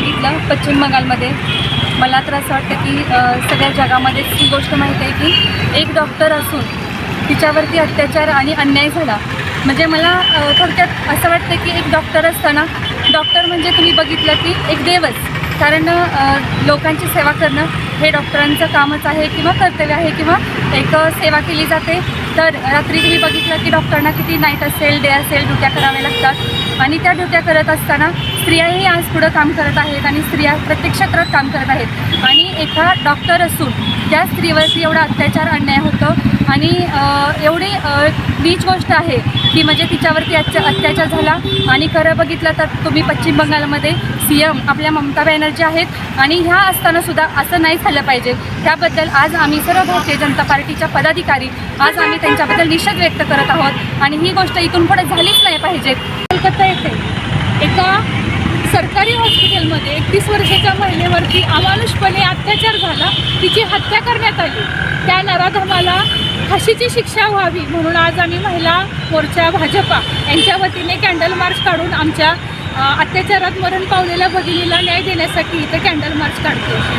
बघितलं पश्चिम बंगालमध्ये. मला तर असं वाटतं की सगळ्या जगामध्ये ही गोष्ट माहीत आहे की एक डॉक्टर असून तिच्यावरती अत्याचार आणि अन्याय झाला. म्हणजे मला थोडक्यात असं वाटतं की एक डॉक्टर असताना डॉक्टर म्हणजे तुम्ही बघितलं की एक देवच. कारण लोकांची सेवा करणं हे डॉक्टरांचं कामच आहे किंवा कर्तव्य आहे किंवा एक सेवा केली जाते. तर रात्री तुम्ही बघितलं की डॉक्टरांना किती नाईट असेल डे असेल ड्युट्या कराव्या लागतात. आणि त्या ड्युट्या करत असताना स्त्रियाही आज पुढं काम करत आहेत आणि स्त्रिया प्रत्येक क्षेत्रात काम करत आहेत. आणि एका डॉक्टर असून त्या स्त्रीवरती एवढा अत्याचार अन्याय होतो. आणि एवढी नीच गोष्ट आहे की म्हणजे तिच्यावरती अत्या अत्याचार झाला. आणि खरं बघितलं तर तुम्ही पश्चिम बंगालमध्ये सी एम आपल्या ममता बॅनर्जी आहेत. आणि ह्या असतानासुद्धा असं नाही झालं पाहिजे. त्याबद्दल आज आम्ही सर्व भारतीय जनता पार्टीच्या पदाधिकारी आज आम्ही त्यांच्याबद्दल निषेध व्यक्त करत आहोत. आणि ही गोष्ट इथून पुढे झालीच नाही पाहिजे. कलकत्ता येथे एका हॉस्पिटलमध्ये एकतीस वर्षाच्या महिलेवरती अमानुषपणे अत्याचार झाला तिची हत्या करण्यात आली. त्या नराधमाला फाशीची शिक्षा व्हावी म्हणून आज आम्ही महिला मोर्चा भाजपा यांच्या वतीने कॅन्डल मार्च काढून आमच्या अत्याचारात मरण पावलेल्या भगिनीला न्याय देण्यासाठी इथं कॅन्डल मार्च काढतो